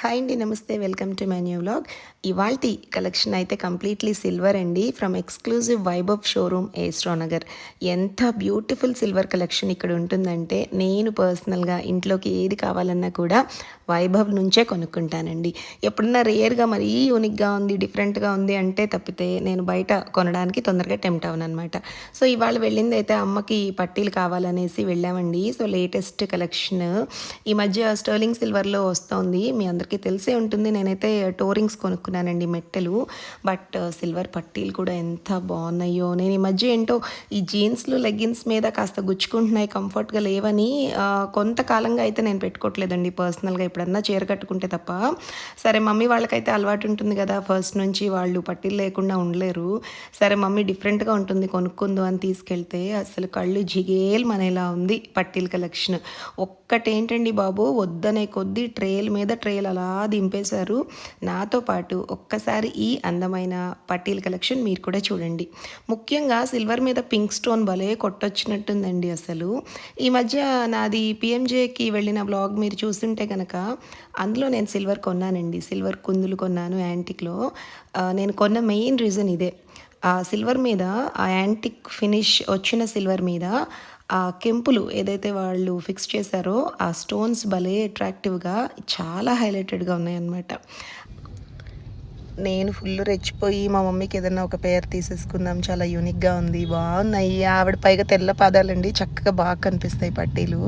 Hi అండి నమస్తే. Welcome to my new vlog ఇవాల్టి కలెక్షన్ అయితే కంప్లీట్లీ సిల్వర్ అండి. From exclusive Vaibhav showroom AS Rao Nagar ఎంత బ్యూటిఫుల్ సిల్వర్ కలెక్షన్ ఇక్కడ ఉంటుందంటే నేను పర్సనల్గా ఇంట్లోకి ఏది కావాలన్నా కూడా వైభవ్ నుంచే కొనుక్కుంటానండి. ఎప్పుడన్నా రేర్గా మరీ యూనిక్గా ఉంది డిఫరెంట్గా ఉంది అంటే తప్పితే నేను బయట కొనడానికి తొందరగా టెంప్ట్ అవును అనమాట సో ఇవాళ వెళ్ళింది అయితే అమ్మకి పట్టీలు కావాలనేసి వెళ్ళామండి. So latest collection. ఈ మధ్య స్టర్లింగ్ సిల్వర్లో వస్తుంది. మీ అందరికీ తెలిసే ఉంటుంది. నేనైతే టోరింగ్స్ కొనుక్కున్నానండి మెట్టెలు. బట్ సిల్వర్ పట్టీలు కూడా ఎంత బాగున్నాయో. నేను ఈ మధ్య ఏంటో ఈ జీన్స్లు లెగ్గిన్స్ మీద కాస్త గుచ్చుకుంటున్నాయి కంఫర్ట్గా లేవని కొంతకాలంగా అయితే నేను పెట్టుకోవట్లేదండి పర్సనల్గా. ఎప్పుడన్నా చీర కట్టుకుంటే తప్ప. సరే మమ్మీ వాళ్ళకైతే అలవాటు ఉంటుంది కదా ఫస్ట్ నుంచి వాళ్ళు పట్టీలు లేకుండా ఉండలేరు. సరే మమ్మీ డిఫరెంట్గా ఉంటుంది కొనుక్కుందు అని తీసుకెళ్తే అసలు కళ్ళు జిగేల్ మనేలా ఉంది పట్టీల కలెక్షన్. ఒక్కటేంటండి బాబు వద్దనే కొద్దీ ట్రేల్ మీద ట్రేల్ అలా దింపేశారు. నాతో పాటు ఒక్కసారి ఈ అందమైన పట్టీల కలెక్షన్ మీరు కూడా చూడండి. ముఖ్యంగా సిల్వర్ మీద పింక్ స్టోన్ భలే కొట్టొచ్చినట్టుందండి అసలు. ఈ మధ్య నాది పిఎంజేకి వెళ్ళిన బ్లాగ్ మీరు చూస్తుంటే కనుక అందులో నేను సిల్వర్ కొన్నానండి. సిల్వర్ కుందులు కొన్నాను యాంటిక్లో. నేను కొన్న మెయిన్ రీజన్ ఇదే. ఆ సిల్వర్ మీద ఆ యాంటిక్ ఫినిష్ వచ్చిన సిల్వర్ మీద ఆ కెంపులు ఏదైతే వాళ్ళు ఫిక్స్ చేశారో ఆ స్టోన్స్ భలే అట్రాక్టివ్గా చాలా హైలైటెడ్గా ఉన్నాయన్నమాట. నేను ఫుల్ రెచ్చిపోయి మా మమ్మీకి ఏదైనా ఒక పేరు తీసేసుకుందాం చాలా యూనిక్గా ఉంది బాగున్నాయి. ఆవిడ పైగా తెల్ల పాదాలండి చక్కగా బాగా కనిపిస్తాయి పట్టీలు.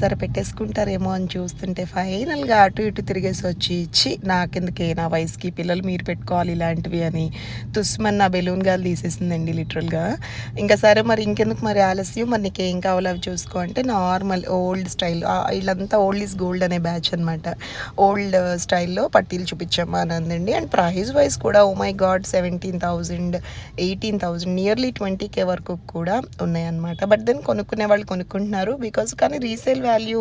సరే పెట్టేసుకుంటారేమో అని చూస్తుంటే ఫైనల్గా అటు ఇటు తిరిగేసి వచ్చి ఇచ్చి నాకెందుకే నా వయసుకి పిల్లలు మీరు పెట్టుకోవాలి ఇలాంటివి అని తుస్మన్ నా బెలూన్ గాలు తీసేసిందండి లిటరల్గా ఇంకా సరే మరి ఇంకెందుకు మరి ఆలస్యం? మరి నీకు ఏం కావాలో అవి చూసుకో అంటే నార్మల్ ఓల్డ్ స్టైల్ వీళ్ళంతా ఓల్డ్ ఈజ్ గోల్డ్ అనే బ్యాచ్ అనమాట ఓల్డ్ స్టైల్లో పట్టీలు చూపించామా అని అందండి. అండ్ ప్రైస్ వైజ్ కూడా ఓ my god seventeen thousand eighteen thousand nearly twenty K వరకు కూడా ఉన్నాయన్నమాట. బట్ దెన్ కొనుక్కునే వాళ్ళు కొనుక్కుంటున్నారు బికాస్ కానీ రీసేల్ వాల్యూ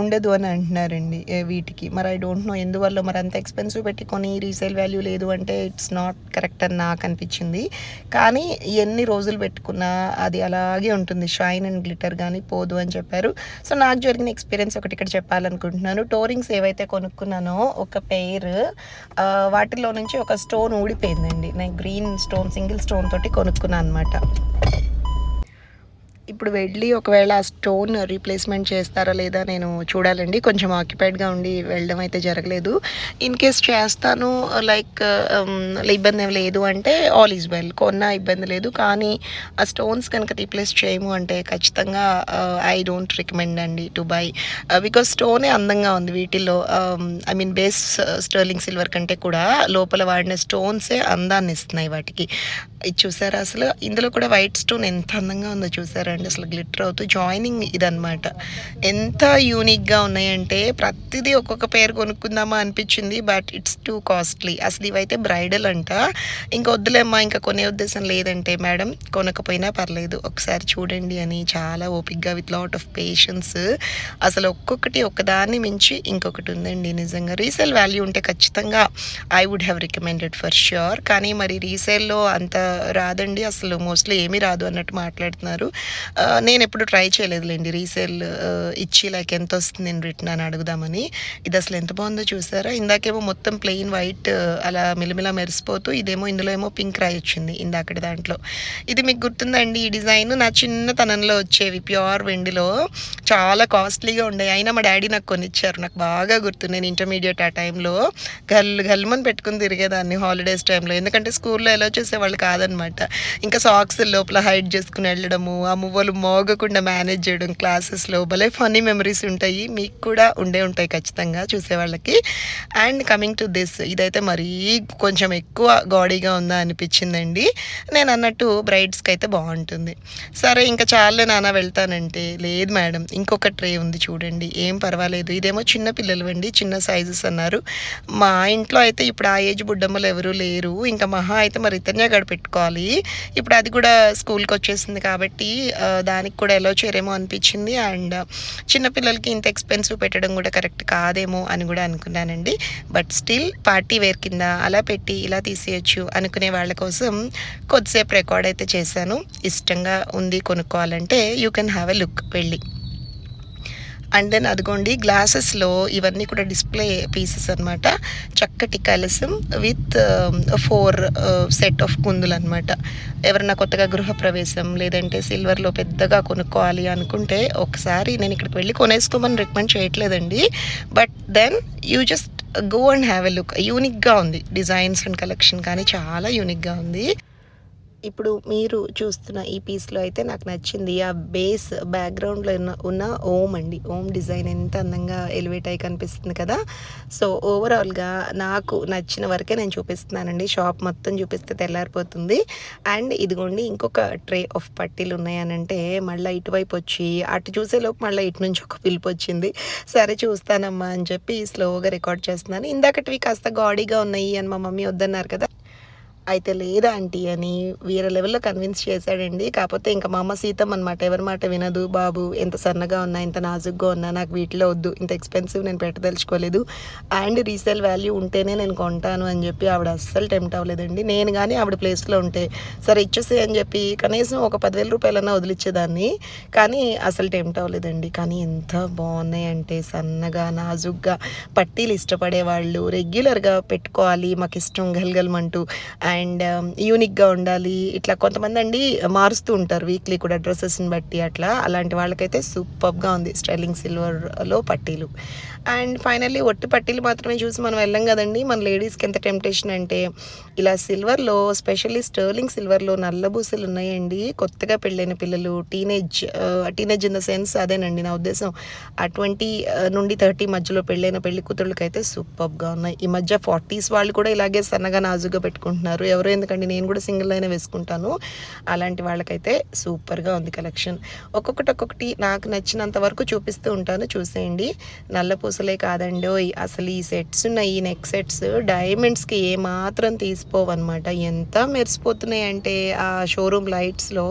ఉండదు అని అంటున్నారండి వీటికి. మరి ఐ డోంట్ నో ఎందువల్ల మరి అంత ఎక్స్పెన్సివ్ పెట్టి కొని రీసేల్ వాల్యూ లేదు అంటే ఇట్స్ నాట్ కరెక్ట్ అని నాకు అనిపించింది. కానీ ఎన్ని రోజులు పెట్టుకున్నా అది అలాగే ఉంటుంది. షైన్ అండ్ గ్లిటర్ కానీ పోదు అని చెప్పారు. సో నాకు జరిగిన ఎక్స్పీరియన్స్ ఒకటి ఇక్కడ చెప్పాలనుకుంటున్నాను. టోరింగ్స్ ఏవైతే కొనుక్కున్నానో ఒక పెయిర్ వాటిలో నుంచి ఒక స్టోన్ ఊడిపోయిందండి. నేను గ్రీన్ స్టోన్ సింగిల్ స్టోన్ తోటి కొనుక్కున్నాను అనమాట ఇప్పుడు వెళ్ళి ఒకవేళ ఆ స్టోన్ రీప్లేస్మెంట్ చేస్తారా లేదా నేను చూడాలండి. కొంచెం ఆక్యుపైడ్గా ఉండి వెళ్ళడం అయితే జరగలేదు. ఇన్ కేస్ చేస్తాను um, లైక్ ఇబ్బంది ఏం లేదు అంటే ఆల్ ఈజ్ వెల్ కొన్న ఇబ్బంది లేదు. కానీ ఆ స్టోన్స్ కనుక రీప్లేస్ చేయము అంటే ఖచ్చితంగా ఐ డోంట్ రికమెండ్ అండి టు బై బికాస్ స్టోనే అందంగా ఉంది వీటిల్లో. I mean base sterling silver కంటే కూడా లోపల వాడిన స్టోన్సే అందాన్ని ఇస్తున్నాయి వాటికి. ఇది చూసారా? అసలు ఇందులో కూడా వైట్ స్టోన్ ఎంత అందంగా ఉందో చూసారా అండి అసలు గ్లిటర్ అవుతూ జాయినింగ్ ఇదనమాట ఎంత యూనిక్గా ఉన్నాయంటే ప్రతిదీ ఒక్కొక్క పేరు కొనుక్కుందామా అనిపించింది బట్ ఇట్స్ టూ కాస్ట్లీ అసలు ఇవైతే బ్రైడల్ అంట. ఇంకా వద్దులేమ్మా ఇంకా కొనే ఉద్దేశం లేదంటే మేడం కొనకపోయినా పర్లేదు. ఒకసారి చూడండి అని చాలా ఓపిక్గా విత్ లాట్ ఆఫ్ పేషెన్స్ అసలు ఒక్కొక్కటి ఒక్కదాన్ని మించి ఇంకొకటి ఉందండి. నిజంగా రీసేల్ వాల్యూ ఉంటే ఖచ్చితంగా I would have recommended for sure కానీ మరి రీసేల్లో అంత రాదండి. అసలు మోస్ట్లీ ఏమీ రాదు అన్నట్టు మాట్లాడుతున్నారు. నేను ఎప్పుడు ట్రై చేయలేదులేండి. రీసేల్ ఇచ్చి లైక్ ఎంత వస్తుంది నేను రిటర్న్ అని అడుగుదామని. ఇది అసలు ఎంత బాగుందో చూసారా? ఇందాకేమో మొత్తం ప్లెయిన్ వైట్ అలా మిలిమిలా మెరిసిపోతూ ఇదేమో ఇందులో ఏమో పింక్ రాయి వచ్చింది ఇందాకటి దాంట్లో. ఇది మీకు గుర్తుందండి ఈ డిజైన్ నా చిన్నతనంలో వచ్చేవి ప్యూర్ వెండిలో. చాలా కాస్ట్లీగా ఉండే అయినా మా డాడీ నాకు కొనిచ్చారు. నాకు బాగా గుర్తు. నేను ఇంటర్మీడియట్ ఆ టైంలో గల్ గల్మని పెట్టుకుని తిరిగేదాన్ని హాలిడేస్ టైంలో. ఎందుకంటే స్కూల్లో ఎలా చేసేవాళ్ళు కాదనమాట. ఇంకా సాక్స్ లోపల హైడ్ చేసుకుని వెళ్ళడము ఆ మువ్వలు మోగకుండా మేనేజ్ చేయడం క్లాసెస్లో భలే ఫన్నీ మెమరీస్ ఉంటాయి. మీకు కూడా ఉండే ఉంటాయి ఖచ్చితంగా చూసేవాళ్ళకి. అండ్ కమింగ్ టు దిస్ ఇదైతే మరీ కొంచెం ఎక్కువ గాడీగా ఉందా అనిపించిందండి. నేను అన్నట్టు బ్రైడ్స్కి అయితే బాగుంటుంది. సరే ఇంకా చాలే నాన్న వెళ్తానంటే. లేదు మేడం ఇంకొక ట్రే ఉంది చూడండి. ఏం పర్వాలేదు. ఇదేమో చిన్న పిల్లలు అండి చిన్న సైజెస్ అన్నారు. మా ఇంట్లో అయితే ఇప్పుడు ఆ ఏజ్ బుడ్డమ్మలు ఎవరూ లేరు. ఇంకా మహా అయితే మరి ఇతన్య గడ పెట్టుకోవాలి. ఇప్పుడు అది కూడా స్కూల్కి వచ్చేసింది కాబట్టి దానికి కూడా ఎలా చేయరేమో అనిపించింది. అండ్ చిన్నపిల్లలకి ఇంత ఎక్స్పెన్సివ్ పెట్టడం కూడా కరెక్ట్ కాదేమో అని కూడా అనుకున్నానండి. బట్ స్టిల్ పార్టీ వేర్ కింద అలా పెట్టి ఇలా తీసేయచ్చు అనుకునే వాళ్ళ కోసం కొద్దిసేపు రికార్డ్ అయితే చేశాను. ఇష్టంగా ఉంది కొనుక్కోవాలంటే you can have a look వెళ్ళి. అండ్ దెన్ అదిగోండి గ్లాసెస్లో ఇవన్నీ కూడా డిస్ప్లే పీసెస్ అనమాట చక్కటి కలసం విత్ ఫోర్ సెట్ ఆఫ్ కుందులు అనమాట ఎవరన్నా కొత్తగా గృహప్రవేశం లేదంటే సిల్వర్లో పెద్దగా కొనుక్కోవాలి అనుకుంటే ఒకసారి నేను ఇక్కడికి వెళ్ళి కొనేసుకోమని రికమెండ్ చేయట్లేదండి. But then you just go and have a look. యూనిక్గా ఉంది డిజైన్స్ అండ్ కలెక్షన్ కానీ చాలా యూనిక్గా ఉంది. ఇప్పుడు మీరు చూస్తున్న ఈ పీస్లో అయితే నాకు నచ్చింది. ఆ బేస్ బ్యాక్గ్రౌండ్లో ఉన్న ఉన్న ఓమ్ అండి. ఓమ్ డిజైన్ ఎంత అందంగా ఎలివేట్ అయి కనిపిస్తుంది కదా. సో ఓవరాల్గా నాకు నచ్చిన వరకే నేను చూపిస్తున్నానండి. షాప్ మొత్తం చూపిస్తే తెల్లారిపోతుంది. అండ్ ఇదిగోండి ఇంకొక ట్రే ఆఫ్ పట్టీలు ఉన్నాయనంటే మళ్ళీ ఇటువైపు వచ్చి అటు చూసేలోపు మళ్ళీ ఇటు నుంచి ఒక పిలుపు వచ్చింది. సరే చూస్తానమ్మా అని చెప్పి స్లోగా రికార్డ్ చేస్తున్నాను. ఇందాకటివి కాస్త గాడీగా ఉన్నాయి అని మా మమ్మీ వద్దన్నారు కదా. అయితే లేదా ఆంటీ అని వేరే లెవెల్లో కన్విన్స్ చేశాడండి. కాకపోతే ఇంకా మా అమ్మ సీతం అనమాట ఎవరి మాట వినదు. బాబు ఎంత సన్నగా ఉన్నా ఇంత నాజుగ్గా ఉన్నా నాకు వీటిలో వద్దు. ఇంత ఎక్స్పెన్సివ్ నేను పెట్టదలుచుకోలేదు. అండ్ రీసేల్ వాల్యూ ఉంటేనే నేను కొంటాను అని చెప్పి ఆవిడ అస్సలు టెంప్ట్ అవ్వలేదండి. నేను కానీ ఆవిడ ప్లేస్లో ఉంటే సరే ఇచ్చేసే అని చెప్పి కనీసం ఒక పదివేల రూపాయలన్నా వదిలిచ్చేదాన్ని. కానీ అసలు టెంప్ట్ అవ్వలేదండి. కానీ ఎంత బాగున్నాయి అంటే సన్నగా నాజుగ్గా పట్టీలు ఇష్టపడే వాళ్ళు రెగ్యులర్గా పెట్టుకోవాలి మాకు ఇష్టం గలగలమంటూ. అండ్ అండ్ um, యూనిక్గా ఉండాలి. ఇట్లా కొంతమంది అండి మారుస్తూ ఉంటారు. వీక్లీ కూడా డ్రెస్సెస్ని బట్టి అట్లా. అలాంటి వాళ్ళకైతే సూపర్గా ఉంది. స్టైలింగ్ సిల్వర్లో పట్టీలు. అండ్ ఫైనల్లీ ఒట్టి పట్టీలు మాత్రమే చూసి మనం వెళ్ళం కదండి. మన లేడీస్కి ఎంత టెంప్టేషన్ అంటే ఇలా సిల్వర్లో స్పెషల్లీ స్టర్లింగ్ సిల్వర్లో నల్ల నల్లబూసలు ఉన్నాయండి. కొత్తగా పెళ్ళైన పిల్లలు teenage teenage in the sense అదేనండి నా ఉద్దేశం. ఆ ట్వంటీ నుండి థర్టీ మధ్యలో పెళ్ళైన పెళ్ళి కూతుళ్ళకైతే సూపర్గా ఉన్నాయి. ఈ మధ్య ఫార్టీస్ వాళ్ళు కూడా ఇలాగే సన్నగా నాజుగా పెట్టుకుంటున్నారు. ఎవరో ఎందుకండి నేను కూడా సింగిల్ అయినా వేసుకుంటాను. అలాంటి వాళ్ళకైతే సూపర్గా ఉంది కలెక్షన్. ఒక్కొక్కటి ఒక్కొక్కటి నాకు నచ్చినంత వరకు చూపిస్తూ ఉంటాను. చూసేయండి. నల్ల అసలే కాదండి. అసలు ఈ సెట్స్ ఉన్నాయి ఈ నెక్ సెట్స్ డైమండ్స్కి ఏమాత్రం తీసిపోవన్నమాట. ఎంత మెరిసిపోతున్నాయి అంటే ఆ షోరూమ్ లైట్స్లో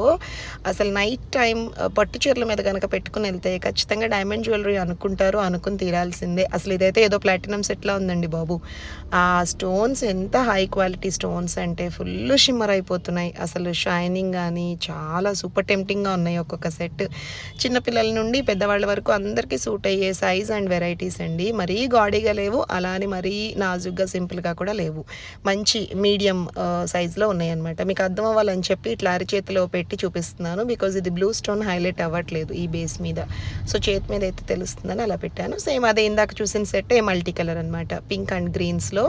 అసలు నైట్ టైం పట్టు చీరల మీద కనుక పెట్టుకుని వెళ్తే ఖచ్చితంగా డైమండ్ జ్యువెలరీ అనుకుంటారు అనుకుని తీరాల్సిందే. అసలు ఇదైతే ఏదో ప్లాటినం సెట్లా ఉందండి బాబు. ఆ స్టోన్స్ ఎంత హై క్వాలిటీ స్టోన్స్ అంటే ఫుల్ షిమ్మర్ అయిపోతున్నాయి. అసలు షైనింగ్ కానీ చాలా సూపర్ టెంప్టింగ్గా ఉన్నాయి ఒక్కొక్క సెట్. చిన్నపిల్లల నుండి పెద్దవాళ్ళ వరకు అందరికీ సూట్ అయ్యే సైజ్ అండ్ వెరైటీస్ అండి. మరీ గాడీగా లేవు అలా అని మరీ నాజుగ్గా సింపుల్గా కూడా లేవు. మంచి మీడియం సైజులో ఉన్నాయన్నమాట. మీకు అర్థం అవ్వాలని చెప్పి ఇట్లా అరిచేతిలో పెట్టి చూపిస్తున్నాను. బికాజ్ ఇది బ్లూ స్టోన్ హైలైట్ అవ్వట్లేదు ఈ బేస్ మీద. సో చేతి మీద అయితే తెలుస్తుందని అలా పెట్టాను. సేమ్ అదే ఇందాక చూసిన సెట్ మల్టీ కలర్ అనమాట పింక్ అండ్ గ్రీన్స్లో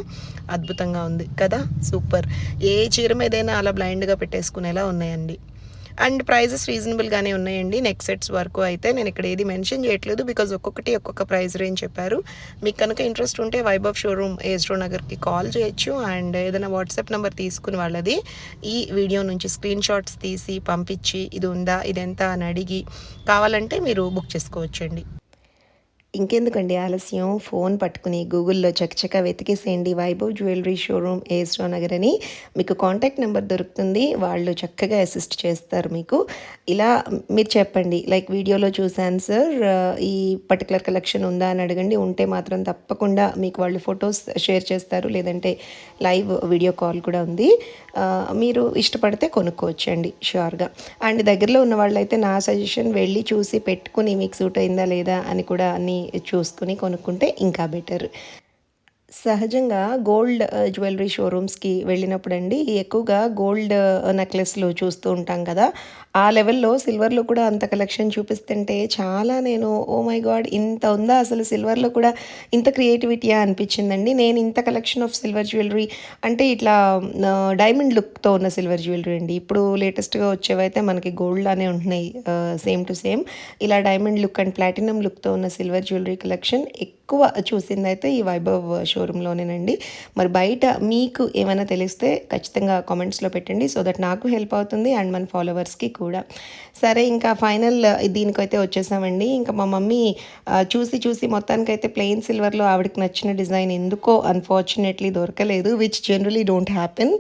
అద్భుతంగా ఉంది కదా? సూపర్ ఏ చీర మీదైనా అలా బ్లైండ్గా పెట్టేసుకునేలా ఉన్నాయండి. అండ్ ప్రైజెస్ రీజనబుల్గానే ఉన్నాయండి నెక్ సెట్స్ వరకు అయితే. నేను ఇక్కడ ఏది మెన్షన్ చేయట్లేదు బికాజ్ ఒక్కొక్కటి ఒక్కొక్క ప్రైస్ రేంజ్ చెప్పారు. మీకు కనుక ఇంట్రెస్ట్ ఉంటే వైభవ్ షోరూమ్ ఏజ్రో నగర్కి కాల్ చేయొచ్చు అండ్ ఏదైనా వాట్సాప్ నెంబర్ తీసుకుని వాళ్ళది ఈ వీడియో నుంచి స్క్రీన్ షాట్స్ తీసి పంపించి ఇది ఉందా ఇది ఎంత అని అడిగి కావాలంటే మీరు బుక్ చేసుకోవచ్చండి. ఇంకెందుకండి ఆలస్యం? ఫోన్ పట్టుకుని గూగుల్లో చకచక వెతికేసేయండి. వైభవ్ జ్యువెలరీ షోరూమ్ ఏస్రో నగర్ అని మీకు కాంటాక్ట్ నెంబర్ దొరుకుతుంది. వాళ్ళు చక్కగా అసిస్ట్ చేస్తారు మీకు. ఇలా మీరు చెప్పండి. లైక్ వీడియోలో చూశాను సార్ ఈ పర్టికులర్ కలెక్షన్ ఉందా అని అడగండి. ఉంటే మాత్రం తప్పకుండా మీకు వాళ్ళు ఫొటోస్ షేర్ చేస్తారు. లేదంటే లైవ్ వీడియో కాల్ కూడా ఉంది. మీరు ఇష్టపడితే కొనుక్కోవచ్చండి షూర్గా. అండ్ దగ్గరలో ఉన్న వాళ్ళైతే నా సజెషన్ వెళ్ళి చూసి పెట్టుకుని మీకు సూట్ అయిందా లేదా అని కూడా అన్ని చూసుకుని కొనుక్కుంటే ఇంకా బెటర్. సహజంగా గోల్డ్ జ్యువెలరీ షోరూమ్స్కి వెళ్ళినప్పుడు అండి ఎక్కువగా గోల్డ్ నెక్లెస్లు చూస్తూ ఉంటాం కదా. ఆ లెవెల్లో సిల్వర్లో కూడా అంత కలెక్షన్ చూపిస్తుంటే చాలా నేను ఓ మై గాడ్ ఇంత ఉందా అసలు సిల్వర్లో కూడా ఇంత క్రియేటివిటీయా అనిపించిందండి. నేను ఇంత కలెక్షన్ ఆఫ్ సిల్వర్ జ్యువెలరీ అంటే ఇట్లా డైమండ్ లుక్తో ఉన్న సిల్వర్ జ్యువెలరీ అండి. ఇప్పుడు లేటెస్ట్గా వచ్చేవైతే మనకి గోల్డ్ లానే ఉంటున్నాయి సేమ్ టు సేమ్. ఇలా డైమండ్ లుక్ అండ్ ప్లాటినం లుక్తో ఉన్న సిల్వర్ జ్యువెలరీ కలెక్షన్ ఎక్కువ చూసిందైతే ఈ వైభవ్ షోరూంలోనేనండి. మరి బయట మీకు ఏమైనా తెలిస్తే ఖచ్చితంగా కామెంట్స్లో పెట్టండి సో దట్ నాకు హెల్ప్ అవుతుంది అండ్ మన ఫాలోవర్స్కి కూడా. సరే ఇంకా ఫైనల్ దీనికైతే వచ్చేసామండి. ఇంకా మా మమ్మీ చూసి చూసి మొత్తానికైతే ప్లెయిన్ సిల్వర్లో ఆవిడకి నచ్చిన డిజైన్ ఎందుకో అన్ఫార్చునేట్లీ దొరకలేదు విచ్ జనరలీ డోంట్ హ్యాపెన్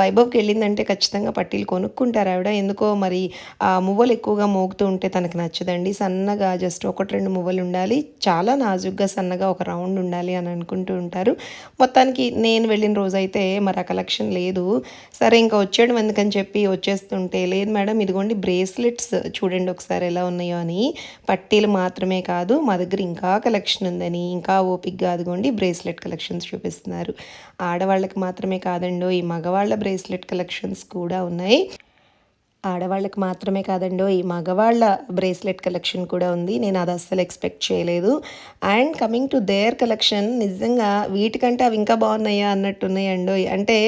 వైభవ్కి వెళ్ళిందంటే ఖచ్చితంగా పట్టీలు కొనుక్కుంటారు ఆవిడ. ఎందుకో మరి ఆ మువ్వలు ఎక్కువగా మోగుతూ ఉంటే తనకు నచ్చదండి. సన్నగా జస్ట్ ఒకటి రెండు మువ్వలు ఉండాలి. చాలా నాజుగ్గా సన్నగా ఒక రౌండ్ ఉండాలి అని అనుకుంటూ ఉంటారు. మొత్తానికి నేను వెళ్ళిన రోజైతే మరి ఆ కలెక్షన్ లేదు. సరే ఇంకా వచ్చేయడం ఎందుకని చెప్పి వచ్చేస్తుంటే లేదు మేడం ఇదిగోండి బ్రేస్లెట్స్ చూడండి ఒకసారి ఎలా ఉన్నాయో అని. పట్టీలు మాత్రమే కాదు మా దగ్గర ఇంకా కలెక్షన్ ఉందని ఇంకా ఓపిక్గా అదిగోండి బ్రేస్లెట్ కలెక్షన్స్ చూపిస్తున్నారు. ఆడవాళ్ళకి మాత్రమే కాదండో ఈ మగవాళ్ళ బ్రేస్లెట్ కలెక్షన్స్ కూడా ఉన్నాయి. ఆడవాళ్ళకి మాత్రమే కాదండో ఈ మగవాళ్ళ బ్రేస్లెట్ కలెక్షన్ కూడా ఉంది. నేను అది అస్సలు ఎక్స్పెక్ట్ చేయలేదు. And coming to their collection నిజంగా వీటికంటే అవి ఇంకా బాగున్నాయా అన్నట్టున్నాయండో అంటే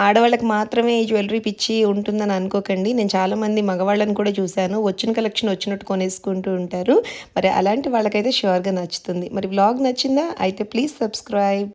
ఆడవాళ్ళకి మాత్రమే ఈ జ్యువెలరీ పిచ్చి ఉంటుందని అనుకోకండి. నేను చాలామంది మగవాళ్ళని కూడా చూశాను. వచ్చిన కలెక్షన్ వచ్చినట్టు కొనేసుకుంటూ ఉంటారు. మరి అలాంటి వాళ్ళకైతే షూర్గా నచ్చుతుంది. మరి వ్లాగ్ నచ్చిందా? అయితే ప్లీజ్ సబ్స్క్రైబ్.